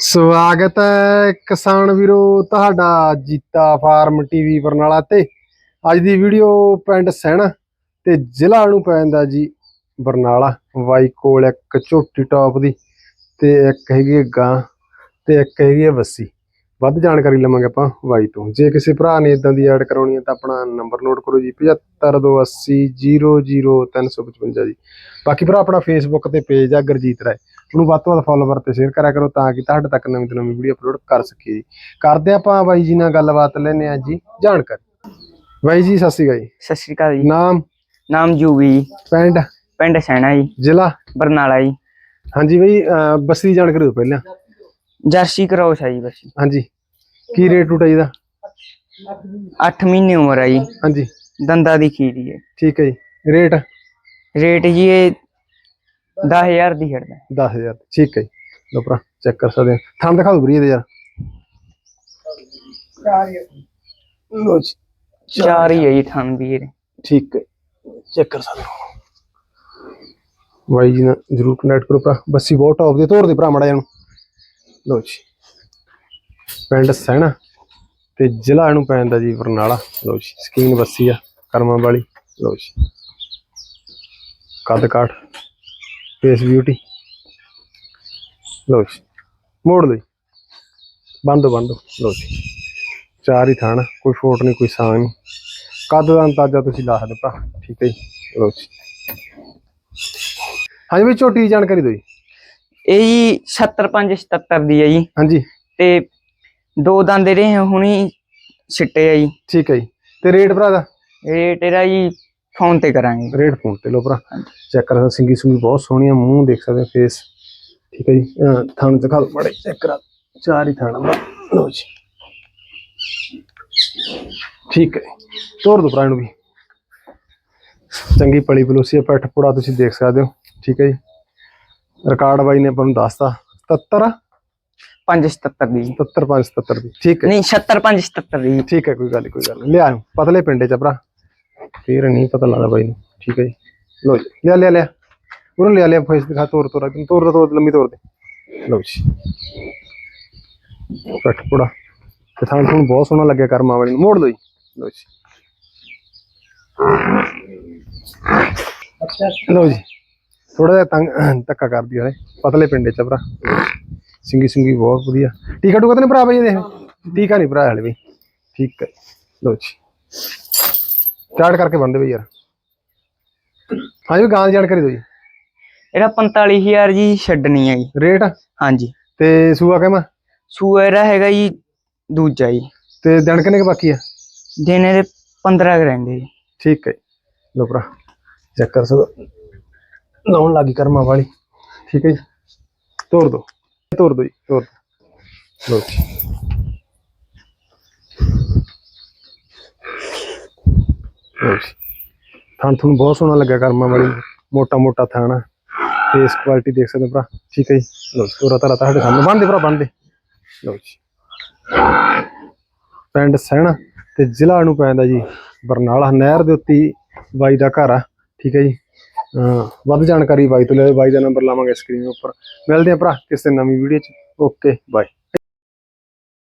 ਸਵਾਗਤ ਹੈ ਕਿਸਾਨ ਵੀਰੋ, ਤੁਹਾਡਾ ਜੀਤਾ ਫਾਰਮ ਟੀਵੀ ਬਰਨਾਲਾ ਤੇ। ਅੱਜ ਦੀ ਵੀਡੀਓ ਪਿੰਡ ਸੈਣਾ ਤੇ ਜ਼ਿਲ੍ਹਾ ਨੂੰ ਪੈਂਦਾ ਜੀ ਬਰਨਾਲਾ। ਵਾਈ ਕੋਲ ਇੱਕ ਝੋਟੀ ਟੌਪ ਦੀ ਤੇ ਇੱਕ ਹੈਗੀ ਹੈ ਗਾਂ ਤੇ ਇੱਕ ਹੈਗੀ ਹੈ ਵੱਸੀ। ਵੱਧ ਜਾਣਕਾਰੀ ਲਵਾਂਗੇ ਆਪਾਂ ਵਾਈ ਤੋਂ। ਜੇ ਕਿਸੇ ਭਰਾ ਨੇ ਇਦਾਂ ਦੀ ਐਡ ਕਰਾਉਣੀ ਹੈ ਤਾਂ ਆਪਣਾ ਨੰਬਰ ਨੋਟ ਕਰੋ ਜੀ 7528000355 ਜੀ। ਬਾਕੀ ਭਰਾ ਆਪਣਾ ਫੇਸਬੁੱਕ ਤੇ ਪੇਜ ਆ ਗੁਰਜੀਤ ਰਾਏ। ਉਹਨੂੰ ਵੱਧ ਤੋਂ ਵੱਧ ਫੋਲੋਵਰ ਤੇ ਸ਼ੇਅਰ ਕਰਿਆ ਕਰੋ ਤਾਂ ਕਿ ਤੁਹਾਡੇ ਤੱਕ ਨਵੀਂ ਤੋਂ ਨਵੀਂ ਵੀਡੀਓ ਅਪਲੋਡ ਕਰ ਸਕੀਏ ਜੀ। ਕਰਦੇ ਆਪਾਂ ਬਾਈ ਜੀ ਨਾਲ ਗੱਲਬਾਤ ਲੈਨੇ ਆ ਜੀ ਜਾਣਕਾਰੀ। ਬਾਈ ਜੀ ਸਤਿ ਸ਼੍ਰੀ ਅਕਾਲ ਜੀ। ਸਤਿ ਸ਼੍ਰੀ ਅਕਾਲ ਜੀ। ਨਾਮ? ਨਾਮ ਜੂਗੀ ਜੀ। ਪਿੰਡ? ਪਿੰਡ ਸੈਣਾ ਜੀ। ਜ਼ਿਲ੍ਹਾ? ਬਰਨਾਲਾ ਜੀ। ਹਾਂਜੀ ਬਾਈ ਅਹ ਬੱਸੀ ਦੀ ਜਾਣਕਾਰੀ ਦਿਓ ਪਹਿਲਾਂ। ਜਰਸੀ ਕਰਾਉਸ ਹੈ ਜੀ ਬਸ। ਹਾਂਜੀ। ਕੀ ਰੇਟ ਟੂਟਾ ਜੀ ਦਾ? 8 ਮਹੀਨੇ ਉਮਰ ਹੈ ਜੀ। ਹਾਂਜੀ। ਦੰਦਾਂ ਦੀ ਖੀਰੀ ਹੈ ਠੀਕ ਹੈ ਜੀ। ਰੇਟ? ਰੇਟ ਜੀ ਇਹ 10000 ਦੀ ਛੱਡਦਾ 10000 ਠੀਕ ਹੈ ਜੀ। ਲਓ ਭਰਾ ਚੈੱਕ ਕਰ ਸਕਦੇ ਹੋ ਥਾਂ ਦਿਖਾ ਦਿਓ ਵੀਰੇ ਇਹਦੇ ਯਾਰ। ਲਓ ਜੀ। ਚਾਰ ਹੀ ਹੈ ਜੀ ਥਣ ਵੀ ਇਹਦੇ ਠੀਕ ਹੈ। ਚੈੱਕ ਕਰ ਸਕਦੇ ਹੋ। ਬਾਈ ਜੀ ਨਾਲ ਜਰੂਰ ਕਨੈਕਟ ਕਰੋ ਭਰਾ। ਬੱਸੀ ਬਹੁਤ ਟੌਪ ਦੇ ਤੋਰ ਦੇ ਭਰਾ ਮੜਾ ਨੂੰ ਲੋ ਜੀ। ਪਿੰਡ ਸਹਿਣਾ ਤੇ ਜ਼ਿਲ੍ਹਾ ਇਹਨੂੰ ਪੈਂਦਾ ਜੀ ਬਰਨਾਲਾ ਲੋ ਜੀ, ਸਕੀਨ ਬੱਸੀ ਆ, ਕਰਮਾਂ ਵਾਲੀ। ਲਓ ਜੀ। ਕੱਦ ਕਾਠ ਫੇਸ ਬਿਊਟੀ ਲਓ ਜੀ, ਮੋੜ ਲਈ ਬੰਦੋ ਬੰਦੋ। ਲਓ ਜੀ। ਚਾਰ ਹੀ ਥਾਣਾ ਕੋਈ ਫੋਟ ਨਹੀਂ, ਕੋਈ ਸਾਂ ਨਹੀਂ। ਕੱਦ ਦਾ ਅੰਦਾਜ਼ਾ ਤੁਸੀਂ ਲਾ ਸਕਦੇ ਭਰਾ। ਠੀਕ ਹੈ ਜੀ। ਲਓ ਜੀ। ਹਾਂਜੀ ਵੀ ਝੋਟੀ ਦੀ ਜਾਣਕਾਰੀ ਦਿਓ ਜੀ। ਇਹ ਜੀ 75 77 ਦੀ ਹੈ ਜੀ। ਹਾਂਜੀ। ਤੇ ਦੋ ਦੰਦ ਰਹੇ ਹੁਣੀ ਛਿੱਟੇ ਆ ਜੀ। ਠੀਕ ਹੈ ਜੀ। ਤੇ ਰੇਟ ਭਰਾ ਦਾ? ਰੇਟ ਇਹਦਾ ਜੀ ਫੋਨ ਤੇ ਕਰਾਂਗੇ। ਰੇਟ ਫੋਨ ਤੇ ਲਓ ਭਰਾ। ਚੈੱਕ ਕਰ ਸਕਦੇ ਸਿੰਗੀ ਸੁੰਗੀ ਬਹੁਤ ਸੋਹਣੀ ਆ ਮੂੰਹ ਦੇਖ ਸਕਦੇ ਫੇਸ ਠੀਕ ਹੈ ਜੀ। ਥਣ ਦਿਖਾ ਦਿਓ ਮੜੇ ਚੈੱਕ ਕਰਾ ਚਾਰ ਹੀ ਥਣ ਦਾ ਲਓ ਜੀ। ਠੀਕ ਹੈ ਤੋਰ ਦੋ ਭਰਾ ਨੂੰ ਵੀ। ਚੰਗੀ ਪਲੀ ਪਲੋਸੀ ਆ, ਪੈਠ ਪੁੜਾ ਤੁਸੀਂ ਦੇਖ ਸਕਦੇ ਹੋ। ਠੀਕ ਹੈ ਜੀ। ਰਿਕਾਰਡ ਬਾਈ ਨੇ ਆਪਾਂ ਨੂੰ ਦੱਸਤਾ। 77 5 77 ਦੀ। ਜੀ। 77 577 ਦੀ। ਠੀਕ ਹੈ। ਨਹੀਂ 76 5 77 ਦੀ। ਜੀ। ਠੀਕ ਹੈ ਕੋਈ ਗੱਲ ਨੀ, ਕੋਈ ਗੱਲ ਨੀ। ਲਿਆ ਨੂੰ ਪਤਲੇ ਪਿੰਡੇ ਚ ਭਰਾ। ਫੇਰ ਨਹੀਂ ਪਤਾ ਲੱਗਦਾ ਬਾਈ ਨੂੰ। ਠੀਕ ਹੈ ਜੀ। ਲੋ ਜੀ ਲਿਆ ਲਿਆ ਲਿਆ। ਉਹਨੂੰ ਲਿਆ ਲਿਆ ਫੇਸ ਦਿਖਾ ਤੋਰ ਤੋਰ ਤੋਰ ਦਾ ਤੋਰ ਲੰਮੀ ਤੋਰ ਦੇ। ਲੋ ਜੀ। ਕੱਟ ਪੁੜਾ। ਤੇ ਥਾਂ ਤੁਹਾਨੂੰ ਬਹੁਤ ਸੋਹਣਾ ਲੱਗਿਆ ਕਰਮਾ ਵਾਲੀ ਨੂੰ। ਮੋੜ ਲਓ ਜੀ। ਲੋ ਜੀ। ਲੋ ਜੀ। ਥੋੜਾ ਜਿਹਾ ਤੰਗ ਧੱਕਾ ਕਰਦੀ ਹੈ ਪਤਲੇ ਪਿੰਡੇ ਚ ਭਰਾ। ਸਿੰਗੀ ਸਿੰਗੀ ਬਹੁਤ ਵਧੀਆ। ਟੀਕਾ ਟੂਕਾ ਤਾਂ ਨਹੀਂ ਭਰਾ ਬਈ ਇਹਦੇ? ਟੀਕਾ ਨਹੀਂ ਭਰਾ ਹਲੇ ਬਈ ਠੀਕ ਹੈ। ਲੋ ਜੀ। ਸਟਾਰਟ ਕਰਕੇ ਬੰਦੇ ਬਈ ਯਾਰ। ਹਾਂਜੀ ਗਾਂ ਦੀ ਜਾਣਕਾਰੀ ਦਿਓ ਜੀ। ਇਹਦਾ 45000 ਜੀ ਛੱਡਣੀ ਹੈ ਜੀ। ਰੇਟ? ਹਾਂਜੀ। ਤੇ ਸੂਆ ਕਹਿਮਾ ਸੂਆ ਇਹਦਾ ਹੈਗਾ ਜੀ ਦੂਜਾ ਜੀ। ਤੇ ਦਿਨ ਕਿੰਨੇ ਕੁ ਬਾਕੀ ਆ? ਦਿਨ ਇਹਦੇ 15 ਕੁ ਰਹਿੰਦੇ ਜੀ। ਠੀਕ ਹੈ ਲੋ ਭਰਾ। ਚੈੱਕ ਕਰ ਸਕੋ ਲਾਉਣ ਲੱਗੀ ਕਰਮਾ ਵਾਲੀ। ਠੀਕ ਹੈ ਜੀ। ਤੋੜ ਦੋ। ਤੋੜ ਦੋ ਜੀ, ਤੋੜ ਦੋ। ਲੋ ਜੀ। ਤੁਹਾਨੂੰ ਬਹੁਤ ਸੋਹਣਾ ਲੱਗਿਆ ਕਰਮਾ ਵਾਲੀ। ਮੋਟਾ ਮੋਟਾ ਥਾਣਾ। ਫੇਸ ਕੁਆਲਿਟੀ ਦੇਖ ਸਕਦੇ ਹੋ ਭਰਾ। ਠੀਕ ਹੈ ਜੀ। ਲੋ ਤੋਰਾ ਤਾਰਾ ਤੁਹਾਡੇ ਸਾਹਮਣੇ। ਬੰਦੇ ਭਰਾ ਬੰਦੇ ਲਓ ਜੀ। ਪਿੰਡ ਸਹਿਣਾ ਤੇ ਜ਼ਿਲ੍ਹਾ ਨੂੰ ਪੈਂਦਾ ਜੀ ਬਰਨਾਲਾ ਨਹਿਰ ਦੇ ਉੱਤੇ ਬਾਈ ਦਾ ਘਰ ਆ। ਠੀਕ ਹੈ ਜੀ। ਵੱਧ ਜਾਣਕਾਰੀ ਬਾਈ ਤੋਂ ਲੈ ਬਾਈ ਦਾ ਨੰਬਰ ਲਾਵਾਂਗੇ ਸਕਰੀਨ ਉੱਪਰ। ਮਿਲਦੇ ਆ ਭਰਾ ਕਿਸੇ ਨਵੀਂ ਵੀਡੀਓ 'ਚ। Okay bye